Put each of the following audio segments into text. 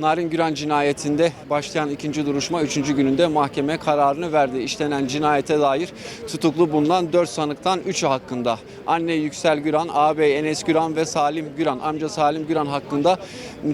Narin Güran cinayetinde başlayan ikinci duruşma üçüncü gününde mahkeme kararını verdi. İşlenen cinayete dair tutuklu bulunan 4 sanıktan 3'ü hakkında. Anne Yüksel Güran, ağabey Enes Güran ve Salim Güran, amca Salim Güran hakkında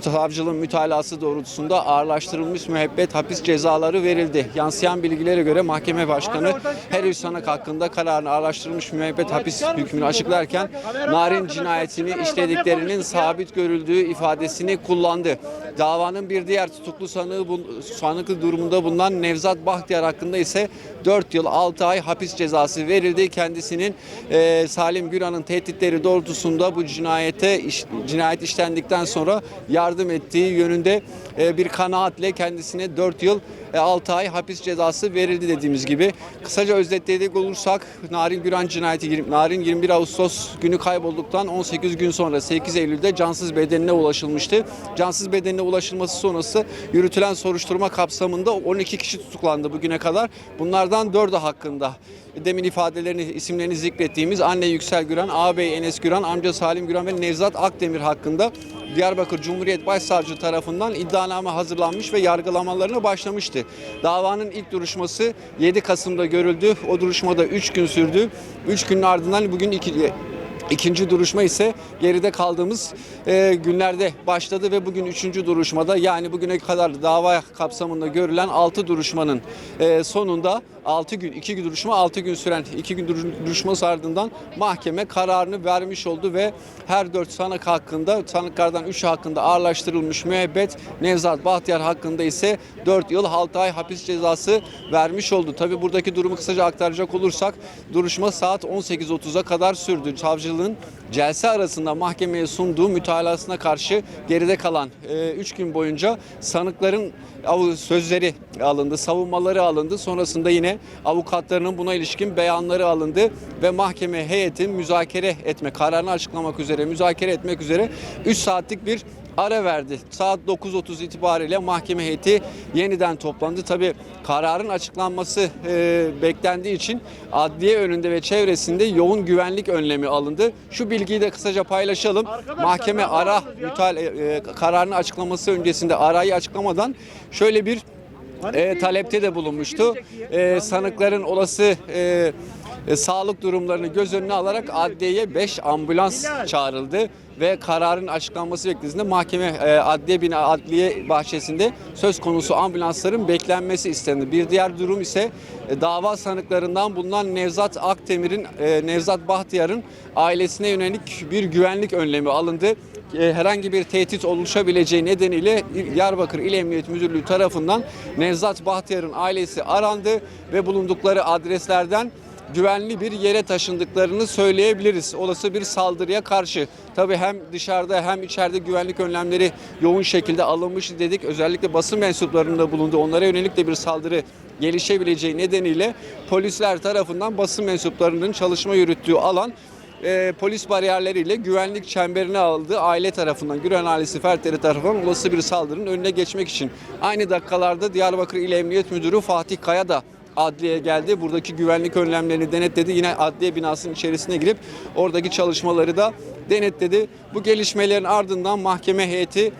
savcılığın mütalası doğrultusunda ağırlaştırılmış müebbet hapis cezaları verildi. Yansıyan bilgilere göre mahkeme başkanı her üç sanık hakkında kararını ağırlaştırılmış müebbet hapis hükmünü açıklarken Narin cinayetini işlediklerinin sabit görüldüğü ifadesini kullandı. Davanın bir diğer tutuklu sanığı bu, sanıklı durumunda bulunan Nevzat Bahtiyar hakkında ise 4 yıl 6 ay hapis cezası verildi. Kendisinin e, Salim Güran'ın tehditleri doğrultusunda bu cinayete iş- cinayet işlendikten sonra yardım ettiği yönünde e, bir kanaatle kendisine 4 yıl 6 ay hapis cezası verildi dediğimiz gibi. Kısaca özetleyecek olursak Narin Güran cinayeti Narin 21 Ağustos günü kaybolduktan 18 gün sonra 8 Eylül'de cansız bedenine ulaşılmıştı. Cansız bedenine ulaşılması sonrası yürütülen soruşturma kapsamında 12 kişi tutuklandı bugüne kadar. Bunlardan 4'ü hakkında demin ifadelerini, isimlerini zikrettiğimiz anne Yüksel Güran, ağabey Enes Güran, amca Salim Güran ve Nevzat Akdemir hakkında Diyarbakır Cumhuriyet Başsavcı tarafından iddianame hazırlanmış ve yargılamalarına başlamıştı. Davanın ilk duruşması 7 Kasım'da görüldü. O duruşmada 3 gün sürdü. 3 günün ardından bugün iki, İkinci duruşma ise geride kaldığımız e, günlerde başladı ve bugün üçüncü duruşmada yani bugüne kadar dava kapsamında görülen altı duruşmanın e, sonunda 6 gün, 2 gün duruşma 6 gün süren 2 gün duruş- duruşması ardından mahkeme kararını vermiş oldu ve her 4 sanık hakkında sanıklardan 3 hakkında ağırlaştırılmış müebbet Nevzat Bahtiyar hakkında ise 4 yıl 6 ay hapis cezası vermiş oldu. Tabi buradaki durumu kısaca aktaracak olursak duruşma saat 18.30'a kadar sürdü. Savcılığın celse arasında mahkemeye sunduğu mütalasına karşı geride kalan 3 gün boyunca sanıkların sözleri alındı, savunmaları alındı. Sonrasında yine avukatlarının buna ilişkin beyanları alındı ve mahkeme heyeti müzakere etme, kararını açıklamak üzere, müzakere etmek üzere 3 saatlik bir ara verdi. Saat 9.30 itibariyle mahkeme heyeti yeniden toplandı. Tabi kararın açıklanması e, beklendiği için adliye önünde ve çevresinde yoğun güvenlik önlemi alındı. Şu bilgiyi de kısaca paylaşalım. Mahkeme ara mütal, e, kararını açıklaması öncesinde arayı açıklamadan şöyle bir e, talepte de bulunmuştu. E, sanıkların olası e, e, sağlık durumlarını göz önüne alarak adliyeye 5 ambulans çağrıldı ve kararın açıklanması beklediğinde mahkeme e, adliye bina adliye bahçesinde söz konusu ambulansların beklenmesi istendi. Bir diğer durum ise e, dava sanıklarından bulunan Nevzat Akdemir'in e, Nevzat Bahtiyar'ın ailesine yönelik bir güvenlik önlemi alındı e, herhangi bir tehdit oluşabileceği nedeniyle Diyarbakır İl Emniyet Müdürlüğü tarafından Nevzat Bahtiyar'ın ailesi arandı ve bulundukları adreslerden güvenli bir yere taşındıklarını söyleyebiliriz. Olası bir saldırıya karşı. Tabii hem dışarıda hem içeride güvenlik önlemleri yoğun şekilde alınmış dedik. Özellikle basın mensuplarında bulundu. Onlara yönelik de bir saldırı gelişebileceği nedeniyle polisler tarafından basın mensuplarının çalışma yürüttüğü alan e, polis bariyerleriyle güvenlik çemberine aldı. Aile tarafından, Güren ailesi fertleri tarafından olası bir saldırının önüne geçmek için. Aynı dakikalarda Diyarbakır İl Emniyet Müdürü Fatih Kaya da adliyeye geldi. Buradaki güvenlik önlemlerini denetledi. Yine adliye binasının içerisine girip oradaki çalışmaları da denetledi. Bu gelişmelerin ardından mahkeme heyeti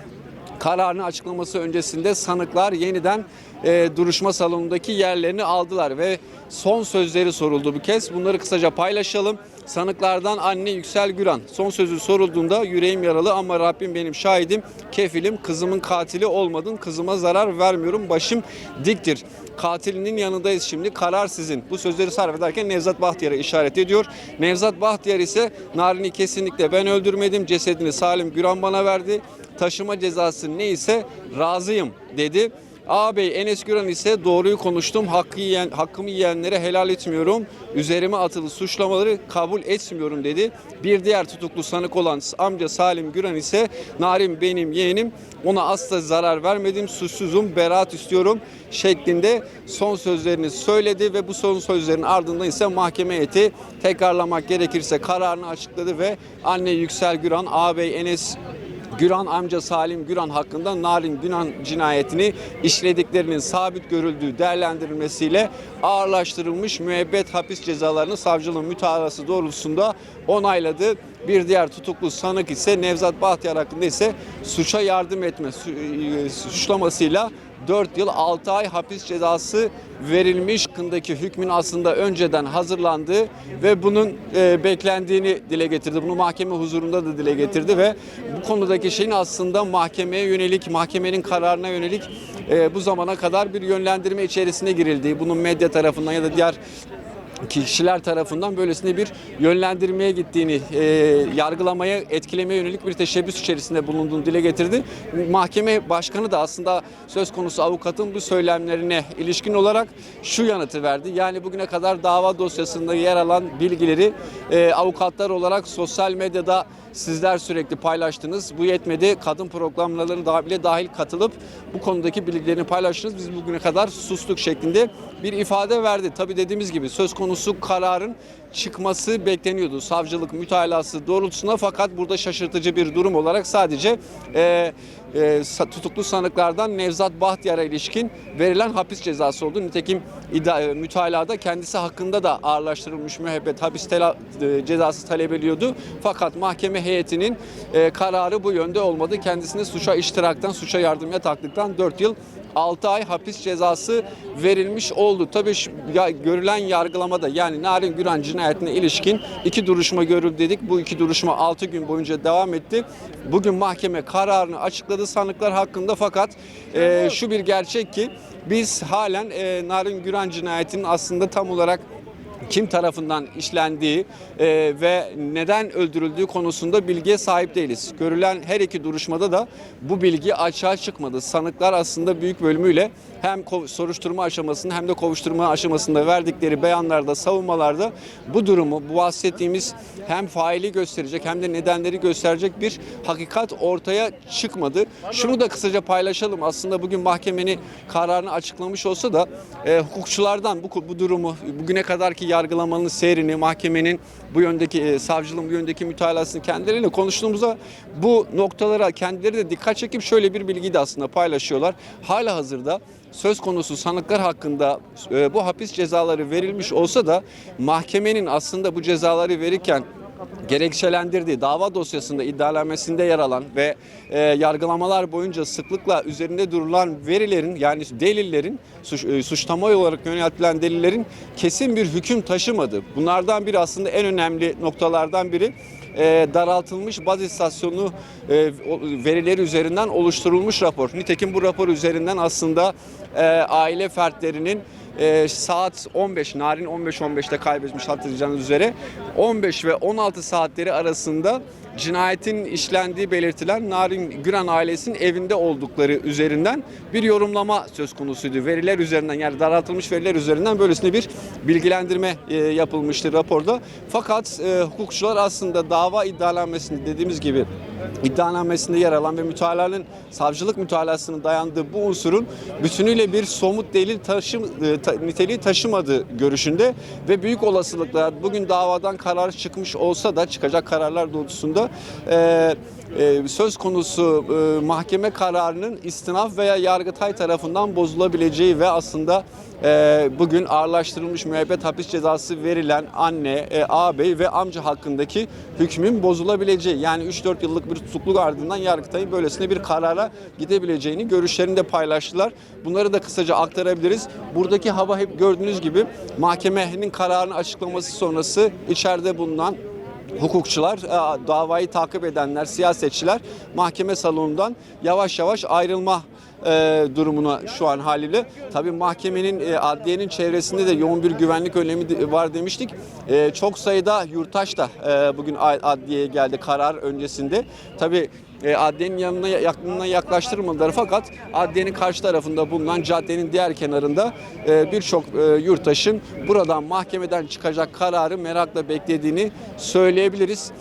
kararını açıklaması öncesinde sanıklar yeniden e, duruşma salonundaki yerlerini aldılar ve son sözleri soruldu bu kez. Bunları kısaca paylaşalım. Sanıklardan anne Yüksel Güran son sözü sorulduğunda yüreğim yaralı ama Rabbim benim şahidim, kefilim, kızımın katili olmadın, kızıma zarar vermiyorum, başım diktir. Katilinin yanındayız şimdi, karar sizin. Bu sözleri sarf ederken Nevzat Bahtiyar'a işaret ediyor. Nevzat Bahtiyar ise Narin'i kesinlikle ben öldürmedim, cesedini Salim Güran bana verdi taşıma cezası neyse razıyım dedi. Ağabey Enes Güran ise doğruyu konuştum. Hakkı yiyen, hakkımı yiyenlere helal etmiyorum. Üzerime atılı suçlamaları kabul etmiyorum dedi. Bir diğer tutuklu sanık olan amca Salim Güran ise Narin benim yeğenim. Ona asla zarar vermedim. Suçsuzum. Beraat istiyorum şeklinde son sözlerini söyledi ve bu son sözlerin ardından ise mahkeme heyeti tekrarlamak gerekirse kararını açıkladı ve anne Yüksel Güran, ağabey Enes Güran amca Salim Güran hakkında Narin Günan cinayetini işlediklerinin sabit görüldüğü değerlendirilmesiyle ağırlaştırılmış müebbet hapis cezalarını savcılığın mütalası doğrultusunda onayladı Bir diğer tutuklu sanık ise Nevzat Bahtiyar hakkında ise suça yardım etme e, suçlamasıyla 4 yıl 6 ay hapis cezası verilmiş hakkındaki hükmün aslında önceden hazırlandığı ve bunun e, beklendiğini dile getirdi. Bunu mahkeme huzurunda da dile getirdi ve bu konudaki şeyin aslında mahkemeye yönelik, mahkemenin kararına yönelik e, bu zamana kadar bir yönlendirme içerisine girildiği, bunun medya tarafından ya da diğer kişiler tarafından böylesine bir yönlendirmeye gittiğini, e, yargılamaya, etkilemeye yönelik bir teşebbüs içerisinde bulunduğunu dile getirdi. Mahkeme başkanı da aslında söz konusu avukatın bu söylemlerine ilişkin olarak şu yanıtı verdi. Yani bugüne kadar dava dosyasında yer alan bilgileri e, avukatlar olarak sosyal medyada sizler sürekli paylaştınız. Bu yetmedi. Kadın programlarına bile dahil katılıp bu konudaki bilgilerini paylaştınız. Biz bugüne kadar sustuk şeklinde bir ifade verdi. Tabii dediğimiz gibi söz konusu kararın çıkması bekleniyordu. Savcılık mütalası doğrultusunda fakat burada şaşırtıcı bir durum olarak sadece e, e, tutuklu sanıklardan Nevzat Bahtiyar'a ilişkin verilen hapis cezası oldu. Nitekim ida, e, mütalada kendisi hakkında da ağırlaştırılmış müebbet hapis tela- e, cezası talep ediyordu. Fakat mahkeme heyetinin e, kararı bu yönde olmadı. Kendisine suça iştiraktan, suça yardım yataklıktan 4 yıl 6 ay hapis cezası verilmiş oldu. Tabii ya, görülen yargılamada yani Narin Güran cinayetine ilişkin iki duruşma görüldü dedik. Bu iki duruşma 6 gün boyunca devam etti. Bugün mahkeme kararını açıkladı sanıklar hakkında fakat e, şu bir gerçek ki biz halen e, Narin Güran cinayetinin aslında tam olarak kim tarafından işlendiği e, ve neden öldürüldüğü konusunda bilgiye sahip değiliz. Görülen her iki duruşmada da bu bilgi açığa çıkmadı. Sanıklar aslında büyük bölümüyle hem soruşturma aşamasında hem de kovuşturma aşamasında verdikleri beyanlarda, savunmalarda bu durumu, bu bahsettiğimiz hem faili gösterecek hem de nedenleri gösterecek bir hakikat ortaya çıkmadı. Şunu da kısaca paylaşalım. Aslında bugün mahkemenin kararını açıklamış olsa da e, hukukçulardan bu, bu durumu bugüne kadarki yargılamanın seyrini, mahkemenin bu yöndeki e, savcılığın bu yöndeki mütalasını kendileriyle konuştuğumuzda bu noktalara kendileri de dikkat çekip şöyle bir bilgiyi de aslında paylaşıyorlar. Hala hazırda söz konusu sanıklar hakkında e, bu hapis cezaları verilmiş olsa da mahkemenin aslında bu cezaları verirken gerekçelendirdiği dava dosyasında iddialenmesinde yer alan ve e, yargılamalar boyunca sıklıkla üzerinde durulan verilerin yani delillerin suç, e, suçlama olarak yöneltilen delillerin kesin bir hüküm taşımadı. Bunlardan biri aslında en önemli noktalardan biri e, daraltılmış baz istasyonu e, verileri üzerinden oluşturulmuş rapor. Nitekim bu rapor üzerinden aslında e, aile fertlerinin e, saat 15, Narin 15-15'te kaybetmiş hatırlayacağınız üzere 15 ve 16 saatleri arasında cinayetin işlendiği belirtilen Narin Güran ailesinin evinde oldukları üzerinden bir yorumlama söz konusuydu. Veriler üzerinden yani daraltılmış veriler üzerinden böylesine bir bilgilendirme e, yapılmıştı raporda. Fakat e, hukukçular aslında dava iddialanmasında dediğimiz gibi iddianamesinde yer alan ve mütalaanın savcılık mütalasının dayandığı bu unsurun bütünüyle bir somut delil taşım, e, ta- niteliği taşımadığı görüşünde ve büyük olasılıkla bugün davadan karar çıkmış olsa da çıkacak kararlar doğrultusunda e, e, söz konusu e, mahkeme kararının istinaf veya yargıtay tarafından bozulabileceği ve aslında e, bugün ağırlaştırılmış müebbet hapis cezası verilen anne, e, ağabey ve amca hakkındaki hükmün bozulabileceği yani 3-4 yıllık bir tutukluk ardından Yargıtay'ın böylesine bir karara gidebileceğini görüşlerini de paylaştılar. Bunları da kısaca aktarabiliriz. Buradaki hava hep gördüğünüz gibi mahkemenin kararını açıklaması sonrası içeride bulunan hukukçular, e, davayı takip edenler, siyasetçiler mahkeme salonundan yavaş yavaş ayrılma e, durumuna şu an haliyle. Tabii mahkemenin, e, adliyenin çevresinde de yoğun bir güvenlik önlemi var demiştik. E, çok sayıda yurttaş da e, bugün adliyeye geldi karar öncesinde. Tabii e, adliyenin yanına yakınına yaklaştırmadılar fakat adliyenin karşı tarafında bulunan caddenin diğer kenarında e, birçok e, yurttaşın buradan mahkemeden çıkacak kararı merakla beklediğini söyleyebiliriz.